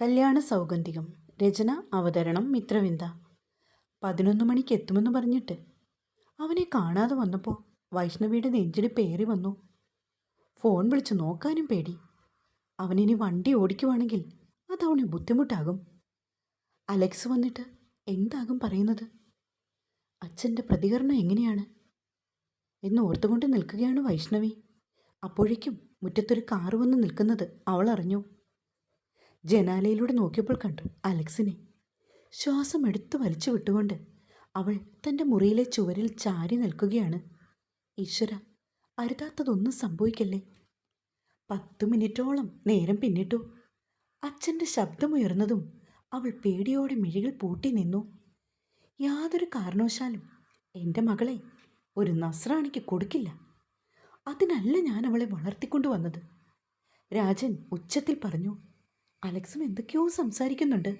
കല്യാണ സൗഗന്ധികം രചന അവതരണം മിത്രവിന്ദ. പതിനൊന്ന് മണിക്ക് എത്തുമെന്ന് പറഞ്ഞിട്ട്. അവനെ കാണാതെ വന്നപ്പോൾ വൈഷ്ണവിയുടെ നെഞ്ചിടി പേറി വന്നു. ഫോൺ വിളിച്ച് നോക്കാനും പേടി. അവനിനി വണ്ടി ഓടിക്കുവാണെങ്കിൽ അതവന് ബുദ്ധിമുട്ടാകും. അലക്സ് വന്നിട്ട് എന്താകും പറയുന്നത്? അച്ഛന്റെ പ്രതികരണം എങ്ങനെയാണ്? എന്ന് ഓർത്തുകൊണ്ട് നിൽക്കുകയാണ് വൈഷ്ണവി. അപ്പോഴേക്കും മുറ്റത്തൊരു കാറ് വന്ന് നിൽക്കുന്നത് അവൾ അറിഞ്ഞു ജനാലയിലൂടെ നോക്കിയപ്പോൾ കണ്ടു അലക്സിനെ. ശ്വാസം എടുത്തു വലിച്ചു വിട്ടുകൊണ്ട് അവൾ തന്റെ മുറിയിലെ ചുവരിൽ ചാരി നിൽക്കുകയാണ്. ഈശ്വര അരുതാത്തതൊന്നും സംഭവിക്കല്ലേ? പത്ത് മിനിറ്റോളം നേരം പിന്നിട്ടു. അച്ഛന്റെ ശബ്ദമുയർന്നതും അവൾ പേടിയോടെ മിഴികൾ പൂട്ടി നിന്നു. യാതൊരു കാരണവശാലും എന്റെ മകളെ ഒരു നസ്രാണിക്ക് കൊടുക്കില്ല. അതിനല്ല ഞാൻ അവളെ വളർത്തിക്കൊണ്ടു വന്നത് രാജൻ ഉച്ചത്തിൽ പറഞ്ഞു അലക്സും എന്തൊക്കെയോ സംസാരിക്കുന്നുണ്ട്.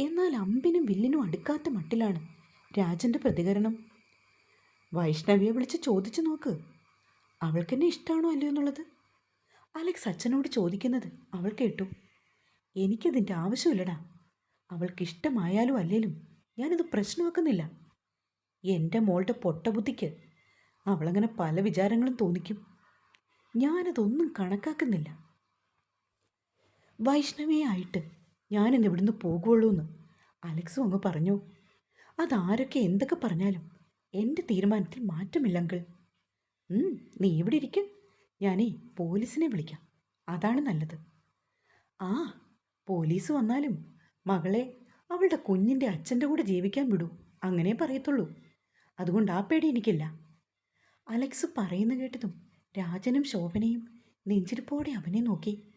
എന്നാൽ അമ്പിനും വില്ലിനും അടുക്കാത്ത മട്ടിലാണ് രാജന്റെ പ്രതികരണം. വൈഷ്ണവിയെ വിളിച്ച് ചോദിച്ചു നോക്ക്. അവൾക്കെന്നെ ഇഷ്ടമാണോ അല്ലയോ എന്നുള്ളത്? അലക്സ് അച്ഛനോട് ചോദിക്കുന്നത് അവൾ കേട്ടു. എനിക്കതിന്റെ ആവശ്യമില്ലടാ. അവൾക്കിഷ്ടമായാലും അല്ലേലും ഞാനിത് പ്രശ്നമാക്കുന്നില്ല. എന്റെ മോളുടെ പൊട്ടബുദ്ധിക്ക് അവളങ്ങനെ പല വിചാരങ്ങളും തോന്നിക്കും. ഞാനതൊന്നും കണക്കാക്കുന്നില്ല. വൈഷ്ണവിയായിട്ട് ഞാനിന്ന് ഇവിടുന്ന് പോകുള്ളൂ എന്ന് അലക്സും അങ്ങ് പറഞ്ഞു അതാരൊക്കെ എന്തൊക്കെ പറഞ്ഞാലും എന്റെ തീരുമാനത്തിൽ മാറ്റമില്ലങ്കിൾ. നീ ഇവിടെ ഇരിക്കും. ഞാനേ പോലീസിനെ വിളിക്കാം. അതാണ് നല്ലത്. ആ പോലീസ് വന്നാലും മകളെ അവളുടെ കുഞ്ഞിന്റെ അച്ഛന്റെ കൂടെ ജീവിക്കാൻ വിടൂ. അങ്ങനെ പറയത്തുള്ളൂ. അതുകൊണ്ട് ആ പേടി എനിക്കില്ല. അലക്സ് പറയുന്ന കേട്ടതും രാജനും ശോഭനയും നെഞ്ചിരിപ്പോടെ അവനെ നോക്കി.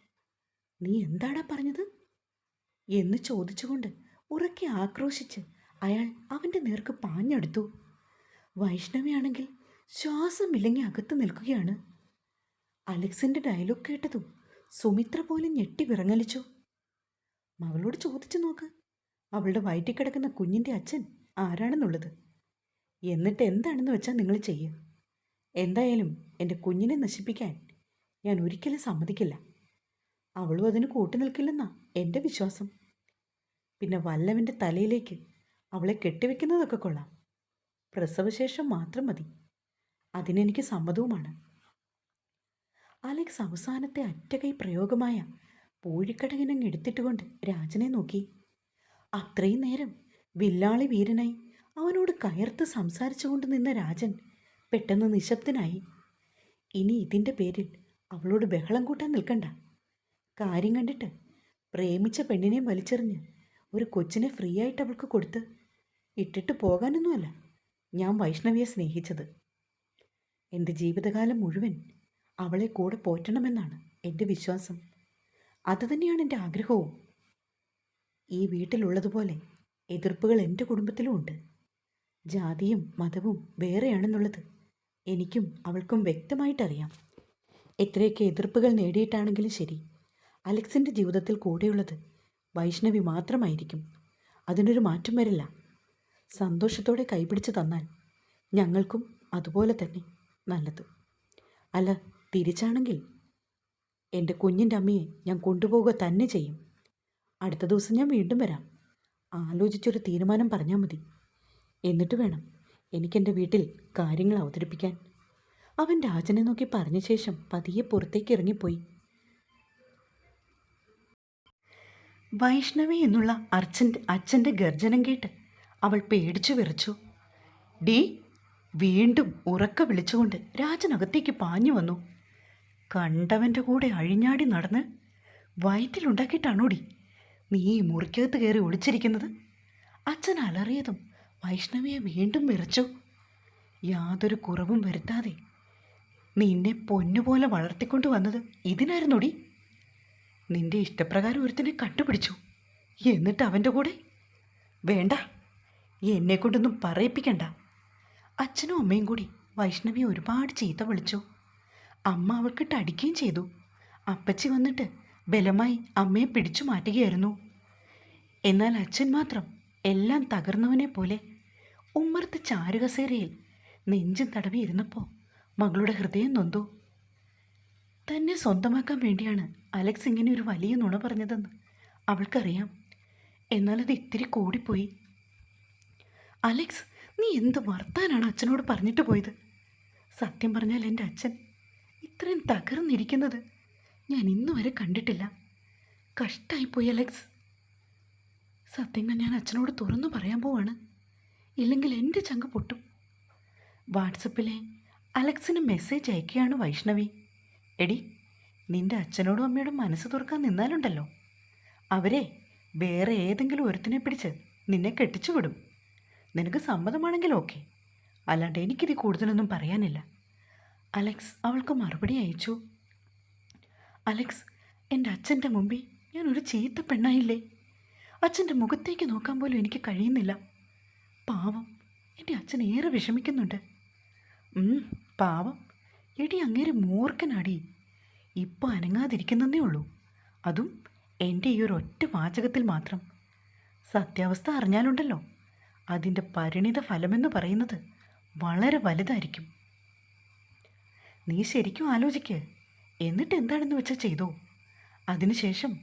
നീ എന്താടാ പറഞ്ഞത്? എന്ന് ചോദിച്ചുകൊണ്ട് ഉറക്കെ ആക്രോശിച്ച് അയാൾ അവന്റെ നേർക്ക് പാഞ്ഞെടുത്തു. വൈഷ്ണവിയാണെങ്കിൽ ശ്വാസം വിലങ്ങി അകത്ത് നിൽക്കുകയാണ്. അലക്സിന്റെ ഡയലോഗ് കേട്ടതും സുമിത്ര പോലും ഞെട്ടി വിറങ്ങലിച്ചു. മകളോട് ചോദിച്ചു നോക്ക് അവളുടെ വയറ്റിൽ കിടക്കുന്ന കുഞ്ഞിന്റെ അച്ഛൻ ആരാണെന്നുള്ളത്? എന്നിട്ട് എന്താണെന്ന് വെച്ചാൽ നിങ്ങൾ ചെയ്യും. എന്തായാലും എന്റെ കുഞ്ഞിനെ നശിപ്പിക്കാൻ ഞാൻ ഒരിക്കലും സമ്മതിക്കില്ല. അവളും അതിന് കൂട്ടി നിൽക്കില്ലെന്നാ എന്റെ വിശ്വാസം. പിന്നെ വല്ലവന്റെ തലയിലേക്ക് അവളെ കെട്ടിവെക്കുന്നതൊക്കെ കൊള്ളാം. പ്രസവശേഷം മാത്രം മതി. അതിനെനിക്ക് സമ്മതവുമാണ്. അലക്സ് അവസാനത്തെ അറ്റകൈ പ്രയോഗമായ പൂഴിക്കടകിനങ്ങ് എടുത്തിട്ടുകൊണ്ട് രാജനെ നോക്കി. അത്രയും നേരം വില്ലാളി വീരനായി അവനോട് കയർത്ത് സംസാരിച്ചുകൊണ്ട് നിന്ന രാജൻ പെട്ടെന്ന് നിശബ്ദനായി. ഇനി ഇതിന്റെ പേരിൽ അവളോട് ബഹളം കൂട്ടാൻ നിൽക്കണ്ട. കാര്യം കണ്ടിട്ട് പ്രേമിച്ച പെണ്ണിനെ വലിച്ചെറിഞ്ഞ് ഒരു കൊച്ചിനെ ഫ്രീ ആയിട്ട് അവൾക്ക് കൊടുത്ത് ഇട്ടിട്ട് പോകാനൊന്നുമല്ല. ഞാൻ വൈഷ്ണവിയെ സ്നേഹിച്ചത്. എന്റെ ജീവിതകാലം മുഴുവൻ അവളെ കൂടെ പോറ്റണമെന്നാണ് എന്റെ വിശ്വാസം. അതുതന്നെയാണ് എന്റെ ആഗ്രഹവും. ഈ വീട്ടിലുള്ളതുപോലെ എതിർപ്പുകൾ എന്റെ കുടുംബത്തിലും ഉണ്ട്. ജാതിയും മതവും വേറെയാണെന്നുള്ളത് എനിക്കും അവൾക്കും വ്യക്തമായിട്ടറിയാം. എത്രയൊക്കെ എതിർപ്പുകൾ നേടിയിട്ടാണെങ്കിലും ശരി. അലക്സിന്റെ ജീവിതത്തിൽ കൂടെയുള്ളത് വൈഷ്ണവി മാത്രമായിരിക്കും. അതിനൊരു മാറ്റം വരില്ല. സന്തോഷത്തോടെ കൈപിടിച്ച് തന്നാൽ ഞങ്ങൾക്കും അതുപോലെ തന്നെ നല്ലത്. അല്ല തിരിച്ചാണെങ്കിൽ എന്റെ കുഞ്ഞിന്റെ അമ്മയെ ഞാൻ കൊണ്ടുപോവുക തന്നെ ചെയ്യും. അടുത്ത ദിവസം ഞാൻ വീണ്ടും വരാം. ആലോചിച്ചൊരു തീരുമാനം പറഞ്ഞാൽ മതി. എന്നിട്ട് വേണം എനിക്കെന്റെ വീട്ടിൽ കാര്യങ്ങൾ അവതരിപ്പിക്കാൻ. അവൻ രാജനെ നോക്കി പറഞ്ഞ ശേഷം പതിയെ പുറത്തേക്ക് ഇറങ്ങിപ്പോയി. വൈഷ്ണവി എന്നുള്ള അർച്ചന്റെ അച്ഛന്റെ ഗർജനം കേട്ട് അവൾ പേടിച്ചു വിറച്ചു. ഡി വീണ്ടും ഉറക്ക വിളിച്ചുകൊണ്ട് രാജനകത്തേക്ക് പാഞ്ഞു വന്നു. കണ്ടവന്റെ കൂടെ അഴിഞ്ഞാടി നടന്ന് വയറ്റിലുണ്ടാക്കിയിട്ടാണോടി നീ ഈ മുറിക്കകത്ത് കയറി ഒളിച്ചിരിക്കുന്നത്? അച്ഛൻ അലറിയതും വൈഷ്ണവിയെ വീണ്ടും വിറച്ചു. യാതൊരു കുറവും വരുത്താതെ നിന്നെ പൊന്നുപോലെ വളർത്തിക്കൊണ്ടു വന്നത് ഇതിനായിരുന്നോടി നിന്റെ ഇഷ്ടപ്രകാരം ഒരുത്തനെ കണ്ടുപിടിച്ചു. എന്നിട്ട് അവന്റെ കൂടെ? വേണ്ട. എന്നെ കൊണ്ടൊന്നും പറയിപ്പിക്കണ്ട. അച്ഛനും അമ്മയും കൂടി വൈഷ്ണവി ഒരുപാട് ചീത്ത വിളിച്ചു. അമ്മ അവൾക്കിട്ട് അടിക്കുകയും ചെയ്തു. അപ്പച്ചി വന്നിട്ട് ബലമായി അമ്മയെ പിടിച്ചു മാറ്റുകയായിരുന്നു. എന്നാൽ അച്ഛൻ മാത്രം എല്ലാം തകർന്നവനെ പോലെ ഉമ്മർത്ത് ചാരുകസേരയിൽ നെഞ്ചും തടവി ഇരുന്നപ്പോൾ മകളുടെ ഹൃദയം നൊന്തു. തന്നെ സ്വന്തമാക്കാൻ വേണ്ടിയാണ് അലക്സ് ഇങ്ങനെ ഒരു വലിയ നുണ പറഞ്ഞതെന്ന് അവൾക്കറിയാം. എന്നാൽ അത് ഇത്തിരി കൂടിപ്പോയി. അലക്സ് നീ എന്ത് വർത്താനാണ് അച്ഛനോട് പറഞ്ഞിട്ട് പോയത്? സത്യം പറഞ്ഞാൽ എന്റെ അച്ഛൻ ഇത്രയും തകർന്നിരിക്കുന്നത് ഞാൻ ഇന്നു വരെ കണ്ടിട്ടില്ല. കഷ്ടായിപ്പോയി അലക്സ്. സത്യങ്ങൾ ഞാൻ അച്ഛനോട് തുറന്നു പറയാൻ പോവാണ്. ഇല്ലെങ്കിൽ എന്റെ ചങ്ക് പൊട്ടും. വാട്സപ്പിലെ അലക്സിന് മെസ്സേജ് അയക്കുകയാണ് വൈഷ്ണവി. എടി നിന്റെ അച്ഛനോടും അമ്മയോടും മനസ്സ് തുറക്കാൻ നിന്നാലുണ്ടല്ലോ. അവരെ വേറെ ഏതെങ്കിലും ഒരുത്തിനെ പിടിച്ച് നിന്നെ കെട്ടിച്ചു വിടും. നിനക്ക് സമ്മതമാണെങ്കിൽ ഓക്കെ. അല്ലാണ്ട് എനിക്കിത് കൂടുതലൊന്നും പറയാനില്ല. അലക്സ് അവൾക്ക് മറുപടി അയച്ചു. അലക്സ് എന്റെ അച്ഛന്റെ മുമ്പിൽ ഞാൻ ഒരു ചീത്ത പെണ്ണായില്ലേ? അച്ഛന്റെ മുഖത്തേക്ക് നോക്കാൻ പോലും എനിക്ക് കഴിയുന്നില്ല. പാവം എന്റെ അച്ഛൻ ഏറെ വിഷമിക്കുന്നുണ്ട്. പാവം. എടി അങ്ങേരെ മൂർഖനാടി. ഇപ്പോൾ അനങ്ങാതിരിക്കുന്നതേ ഉള്ളൂ. അതും എന്റെ ഈ ഒരു ഒറ്റ വാചകത്തിൽ മാത്രം. സത്യാവസ്ഥ അറിഞ്ഞാലുണ്ടല്ലോ. അതിന്റെ പരിണിത ഫലമെന്ന് പറയുന്നത് വളരെ വലുതായിരിക്കും. നീ ശരിക്കും ആലോചിക്ക്. എന്നിട്ട് എന്താണെന്ന് വെച്ചാൽ ചെയ്തോ? അതിനുശേഷം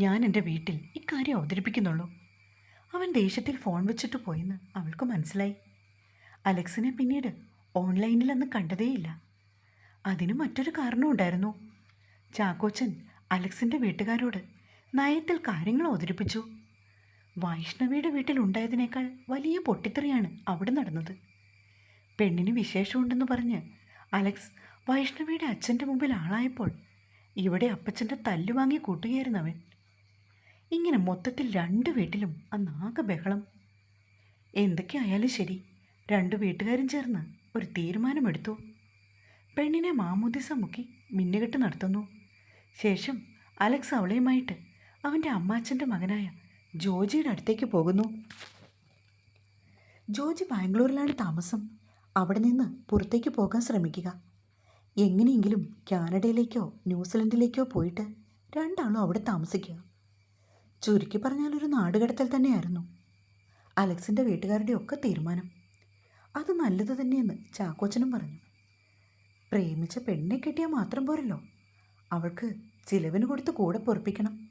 ഞാൻ എന്റെ വീട്ടിൽ ഇക്കാര്യം അവതരിപ്പിക്കുന്നുള്ളൂ. അവൻ ദേഷ്യത്തിൽ ഫോൺ വെച്ചിട്ട് പോയെന്ന് അവൾക്ക് മനസ്സിലായി. അലക്സിനെ പിന്നീട് ഓൺലൈനിൽ അന്ന് കണ്ടതേയില്ല. അതിന് മറ്റൊരു കാരണവും ഉണ്ടായിരുന്നു ചാക്കോച്ചൻ അലക്സിന്റെ വീട്ടുകാരോട് നയത്തിൽ കാര്യങ്ങൾ അവതരിപ്പിച്ചു. വൈഷ്ണവിയുടെ വീട്ടിൽ ഉണ്ടായതിനേക്കാൾ വലിയ പൊട്ടിത്തെറിയാണ് അവിടെ നടന്നത്. പെണ്ണിന് വിശേഷമുണ്ടെന്ന് പറഞ്ഞ് അലക്സ് വൈഷ്ണവിയുടെ അച്ഛന്റെ മുമ്പിൽ ആളായപ്പോൾ ഇവിടെ അപ്പച്ചന്റെ തല്ലു വാങ്ങി കൂട്ടുകയായിരുന്നവൻ ഇങ്ങനെ മൊത്തത്തിൽ രണ്ട് വീട്ടിലും അന്നാകെ ബഹളം. എന്തൊക്കെയായാലും ശരി രണ്ടു വീട്ടുകാരും ചേർന്ന് ഒരു തീരുമാനമെടുത്തു. പെണ്ണിനെ മാമോദിസ മുക്കി മിന്നുകെട്ട് നടത്തുന്നു. ശേഷം അലക്സ് അവളെയുമായിട്ട് അവന്റെ അമ്മാച്ചന്റെ മകനായ ജോജിയുടെ അടുത്തേക്ക് പോകുന്നു. ജോജി ബാംഗ്ലൂരിലാണ് താമസം. അവിടെ നിന്ന് പുറത്തേക്ക് പോകാൻ ശ്രമിക്കുക. എങ്ങനെയെങ്കിലും കാനഡയിലേക്കോ ന്യൂസിലൻഡിലേക്കോ പോയിട്ട് രണ്ടാളും അവിടെ താമസിക്കുക. ചുരുക്കി പറഞ്ഞാൽ ഒരു നാടുകടത്തൽ തന്നെയായിരുന്നു. അലക്സിന്റെ വീട്ടുകാരുടെ ഒക്കെ തീരുമാനം. അത് നല്ലത് തന്നെയെന്ന് ചാക്കോച്ചനും പറഞ്ഞു. പ്രേമിച്ച പെണ്ണിനെ കിട്ടിയാൽ മാത്രം പോരല്ലോ. അവൾക്ക് ചിലവിന് കൊടുത്ത് കൂടെ പൊറപ്പിക്കണം.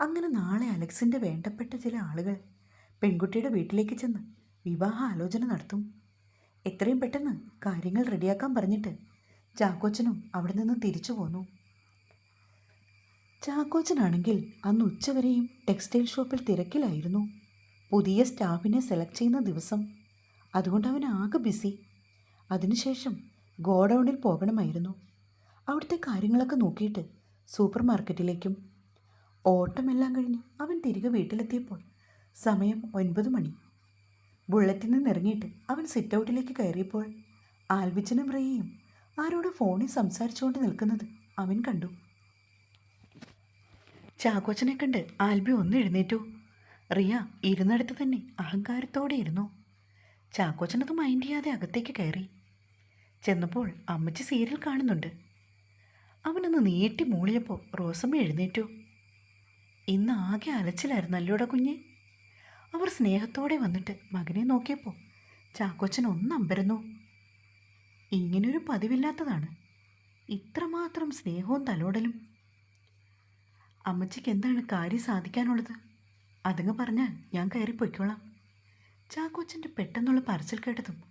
അങ്ങനെ നാളെ അലക്സിന്റെ വേണ്ടപ്പെട്ട ചില ആളുകൾ പെൺകുട്ടിയുടെ വീട്ടിലേക്ക് ചെന്ന് വിവാഹ ആലോചന നടത്തും. എത്രയും പെട്ടെന്ന് കാര്യങ്ങൾ റെഡിയാക്കാൻ പറഞ്ഞിട്ട് ചാക്കോച്ചനും അവിടെ നിന്ന് തിരിച്ചു പോന്നു. ചാക്കോച്ചനാണെങ്കിൽ അന്ന് ഉച്ചവരെയും ടെക്സ്റ്റൈൽ ഷോപ്പിൽ തിരക്കിലായിരുന്നു. പുതിയ സ്റ്റാഫിനെ സെലക്ട് ചെയ്യുന്ന ദിവസം. അതുകൊണ്ട് അവൻ ആകെ ബിസി. അതിനുശേഷം ഗോഡൗണിൽ പോകണമായിരുന്നു. അവിടുത്തെ കാര്യങ്ങളൊക്കെ നോക്കിയിട്ട് സൂപ്പർ മാർക്കറ്റിലേക്കും ഓട്ടമെല്ലാം കഴിഞ്ഞ് അവൻ തിരികെ വീട്ടിലെത്തിയപ്പോൾ സമയം ഒൻപത് മണി. ബുള്ളറ്റിൽ നിന്ന് ഇറങ്ങിയിട്ട് അവൻ സിറ്റ് ഔട്ടിലേക്ക് കയറിയപ്പോൾ ആൽബിച്ചനും റേയും ആരോട് ഫോണിൽ സംസാരിച്ചുകൊണ്ട് നിൽക്കുന്നത് അവൻ കണ്ടു. ചാക്കോച്ചനെ കണ്ട് ആൽബി ഒന്ന് എഴുന്നേറ്റു. റിയ ഇരുന്നിടത്ത് തന്നെ അഹങ്കാരത്തോടെ ഇരുന്നു. ചാക്കോച്ചനത് മൈൻഡ് ചെയ്യാതെ അകത്തേക്ക് കയറി. ചെന്നപ്പോൾ അമ്മച്ചി സീരിയൽ കാണുന്നുണ്ട്. അവനൊന്ന് നീട്ടി മൂളിയപ്പോൾ റോസമ്മ എഴുന്നേറ്റു. ഇന്ന് ആകെ അലച്ചിലായിരുന്നല്ലോടാ കുഞ്ഞെ. അവർ സ്നേഹത്തോടെ വന്നിട്ട് മകനെ നോക്കിയപ്പോൾ ചാക്കോച്ചൻ ഒന്ന് അമ്പരന്നു. ഇങ്ങനൊരു പതിവില്ലാത്തതാണ്. ഇത്രമാത്രം സ്നേഹവും തലോടലും. അമ്മച്ചിക്ക് എന്താണ് കാര്യം സാധിക്കാനുള്ളത്? അതങ്ങ് പറഞ്ഞാൽ ഞാൻ കയറിപ്പോയിക്കോളാം പൊയ്ക്കോളാം. ചാക്കോച്ചന്റെ പെട്ടെന്നുള്ള പറച്ചിൽ കേട്ടതും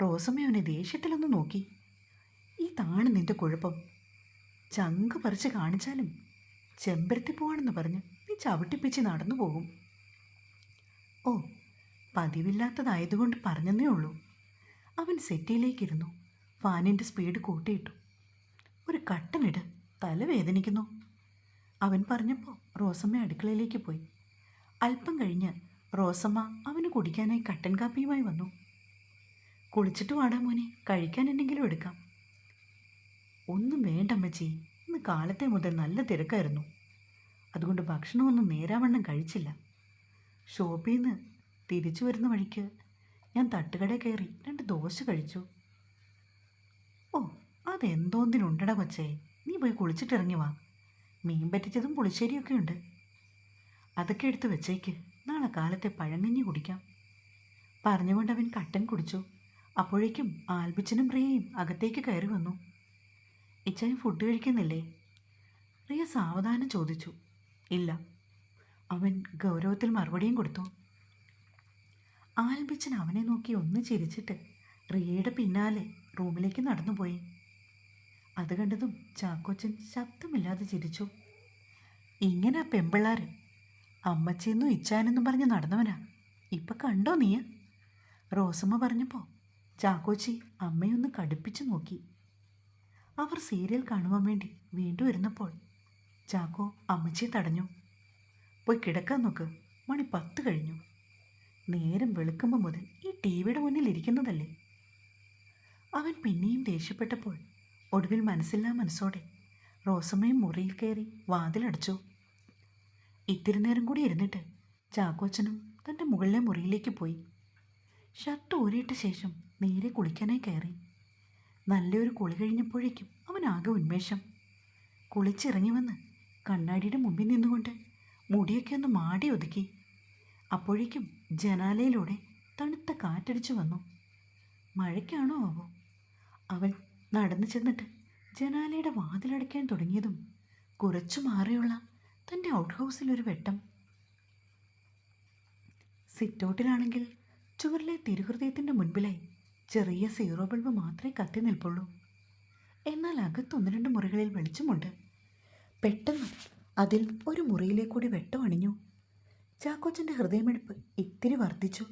റോസമ്മ അവനെ ദേഷ്യത്തിലൊന്ന് നോക്കി. ഇതാണ് നിന്റെ കുഴപ്പം. ചങ്ക് പറിച്ച് കാണിച്ചാലും ചെമ്പരത്തി പോവാണെന്ന് പറഞ്ഞ് നീ ചവിട്ടിപ്പിച്ച് നടന്നു പോകും. ഓ പതിവില്ലാത്തതായതുകൊണ്ട് പറഞ്ഞെന്നേ ഉള്ളൂ. അവൻ സെറ്റിയിലേക്കിരുന്നു. ഫാനിന്റെ സ്പീഡ് കൂട്ടിയിട്ടു. ഒരു കട്ടനിട് തല വേദനിക്കുന്നു. അവൻ പറഞ്ഞപ്പോൾ റോസമ്മ അടുക്കളയിലേക്ക് പോയി. അല്പം കഴിഞ്ഞ് റോസമ്മ അവന് കുടിക്കാനായി കട്ടൻ കാപ്പിയുമായി വന്നു. കുളിച്ചിട്ട് വാടാ മോനെ കഴിക്കാൻ എന്തെങ്കിലും എടുക്കാം. ഒന്നും വേണ്ട അമ്മച്ചി. ഇന്ന് കാലത്തെ മുതൽ നല്ല തിരക്കായിരുന്നു. അതുകൊണ്ട് ഭക്ഷണമൊന്നും നേരാവണ്ണം കഴിച്ചില്ല. ഷോപ്പിൽ നിന്ന് തിരിച്ചു വരുന്ന വഴിക്ക് ഞാൻ തട്ടുകട കയറി രണ്ട് ദോശ കഴിച്ചു. ഓ അതെന്തോന്നിനുണ്ടടാ കൊച്ചേ. നീ പോയി കുളിച്ചിട്ടിറങ്ങി വാ. മീൻ പറ്റിച്ചതും പുളിശ്ശേരിയൊക്കെ ഉണ്ട്. അതൊക്കെ എടുത്ത് വെച്ചേക്ക്. നാളെ കാലത്തെ പഴങ്ങഞ്ഞി കുടിക്കാം. പറഞ്ഞുകൊണ്ട് അവൻ കട്ടൻ കുടിച്ചു. അപ്പോഴേക്കും ആൽബിച്ചനും പ്രിയയും അകത്തേക്ക് കയറി വന്നു. ഇച്ചായും ഫുഡ് കഴിക്കുന്നില്ലേ? റിയ സാവധാനം ചോദിച്ചു. ഇല്ല. അവൻ ഗൗരവത്തിൽ മറുപടിയും കൊടുത്തു. ആൽബിച്ചൻ അവനെ നോക്കി ഒന്ന് ചിരിച്ചിട്ട് റിയയുടെ പിന്നാലെ റൂമിലേക്ക് നടന്നുപോയി. അത് കണ്ടതും ചാക്കോച്ചൻ ശബ്ദമില്ലാതെ ചിരിച്ചു. ഇങ്ങനെ പെമ്പിള്ളാർ അമ്മച്ചിന്നും ഇച്ചാനെന്നും പറഞ്ഞ് നടന്നവനാ. ഇപ്പം കണ്ടോ നീ റോസമ്മ പറഞ്ഞപ്പോൾ ചാക്കോച്ചി അമ്മയൊന്ന് കടുപ്പിച്ചു നോക്കി. അവർ സീരിയൽ കാണുവാൻ വേണ്ടി വീണ്ടും ഇരുന്നപ്പോൾ ചാക്കോ അമ്മച്ചിയെ തടഞ്ഞു. പോയി കിടക്കാൻ നോക്ക്. മണി പത്ത് കഴിഞ്ഞു. നേരം വെളുക്കുമ്പോൾ മുതൽ ഈ ടി വിയുടെ മുന്നിൽ ഇരിക്കുന്നതല്ലേ? അവൻ പിന്നെയും ദേഷ്യപ്പെട്ടപ്പോൾ ഒടുവിൽ മനസ്സില്ലാ മനസ്സോടെ റോസമ്മയും മുറിയിൽ കയറി വാതിലടച്ചു. ഇത്തിരി നേരം കൂടി ഇരുന്നിട്ട് ചാക്കോച്ചനും തന്റെ മുകളിലെ മുറിയിലേക്ക് പോയി. ഷർട്ട് ഊരിയിട്ട ശേഷം നേരെ കുളിക്കാനായി കയറി. നല്ലൊരു കുളി കഴിഞ്ഞപ്പോഴേക്കും അവൻ ആകെ ഉന്മേഷം. കുളിച്ചിറങ്ങി വന്ന് കണ്ണാടിയുടെ മുമ്പിൽ നിന്നുകൊണ്ട് മുടിയൊക്കെ ഒന്ന് മാടി ഒതുക്കി. അപ്പോഴേക്കും ജനാലയിലൂടെ തണുത്ത കാറ്റടിച്ചു വന്നു. മഴയ്ക്കാണോ ആവോ? അവൻ നടന്നു ചെന്നിട്ട് ജനാലയുടെ വാതിലടയ്ക്കാൻ തുടങ്ങിയതും കുറച്ചു മാറിയുള്ള തന്റെ ഔട്ട് ഹൗസിലൊരു വെട്ടം സിറ്റൗട്ടിലാണെങ്കിൽ ചുവരിലെ തിരുഹൃദയത്തിന്റെ മുൻപിലായി ചെറിയ സീറോ ബൾബ് മാത്രമേ കത്തി നിൽപ്പുള്ളൂ. എന്നാൽ അകത്ത് ഒന്ന് രണ്ട് മുറികളിൽ വെളിച്ചമുണ്ട്. പെട്ടെന്ന് അതിൽ ഒരു മുറിയിലേക്കൂടി വെട്ടം അണിഞ്ഞു. ചാക്കോച്ചന്റെ ഹൃദയമെടുപ്പ് ഇത്തിരി വർദ്ധിച്ചു.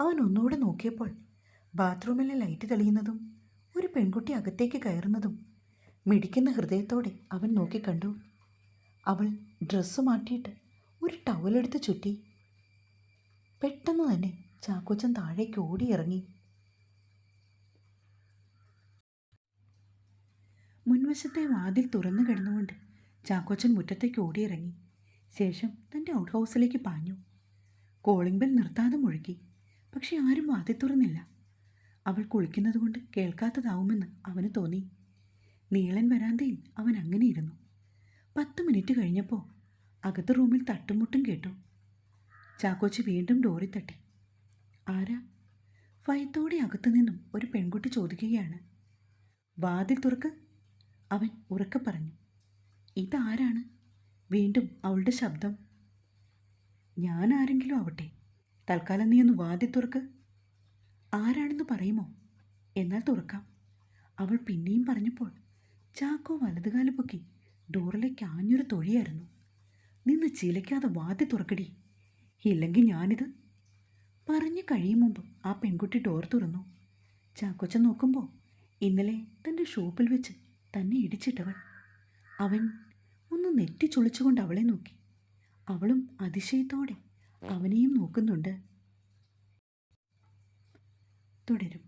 അവൻ ഒന്നുകൂടെ നോക്കിയപ്പോൾ ബാത്റൂമിലെ ലൈറ്റ് തെളിയുന്നതും ഒരു പെൺകുട്ടി അകത്തേക്ക് കയറുന്നതും മിടിക്കുന്ന ഹൃദയത്തോടെ അവൻ നോക്കിക്കണ്ടു അവൾ ഡ്രസ്സ് മാറ്റിയിട്ട് ഒരു ടവലെടുത്ത് ചുറ്റി. പെട്ടെന്ന് തന്നെ ചാക്കോച്ചൻ താഴേക്ക് ഓടിയിറങ്ങി. മുൻവശത്തെ വാതിൽ തുറന്നു കിടന്നുകൊണ്ട് ചാക്കോച്ചൻ മുറ്റത്തേക്ക് ഓടിയിറങ്ങി. ശേഷം തന്റെ ഔട്ട് ഹൗസിലേക്ക് പാഞ്ഞു. കോളിംഗ് ബെൽ നിർത്താതെ മുഴുക്കി. പക്ഷെ ആരും വാതിൽ തുറന്നില്ല. അവൾ കുളിക്കുന്നത് കൊണ്ട് കേൾക്കാത്തതാവുമെന്ന് അവന് തോന്നി. നീളൻ വരാന്തയിൽ അവൻ അങ്ങനെ ഇരുന്നു. പത്ത് മിനിറ്റ് കഴിഞ്ഞപ്പോൾ അകത്ത് റൂമിൽ തട്ടുമുട്ടും കേട്ടു. ചാക്കോച്ചി വീണ്ടും ഡോറി തട്ടി. ആരാ? ഭയത്തോടെ അകത്തു നിന്നും ഒരു പെൺകുട്ടി ചോദിക്കുകയാണ്. വാതിൽ തുറക്ക്. അവൻ ഉറക്കെ പറഞ്ഞു ഇതാരാണ്? വീണ്ടും അവളുടെ ശബ്ദം. ഞാൻ ആരെങ്കിലും ആവട്ടെ? തൽക്കാലം നീ ഒന്ന് വാതി തുറക്ക്. ആരാണെന്ന് പറയുമോ? എന്നാൽ തുറക്കാം. അവൾ പിന്നെയും പറഞ്ഞപ്പോൾ ചാക്കോ വലതുകാൽ പൊക്കി ഡോറിലേക്ക് ആഞ്ഞൊരു തൊഴിയായിരുന്നു. നിന്ന് ചിലയ്ക്കാതെ വാതി തുറക്കടി. ഇല്ലെങ്കിൽ ഞാനിത് പറഞ്ഞു കഴിയും മുമ്പ് ആ പെൺകുട്ടി ഡോർ തുറന്നു. ചാക്കോച്ച നോക്കുമ്പോൾ ഇന്നലെ തന്റെ ഷോപ്പിൽ വെച്ച് തന്നെ ഇടിച്ചിട്ടവൾ. അവൻ ഒന്ന് നെറ്റി ചുളിച്ചുകൊണ്ട് അവളെ നോക്കി. അവളും അതിശയത്തോടെ അവനെയും നോക്കുന്നുണ്ട്. തുടരും.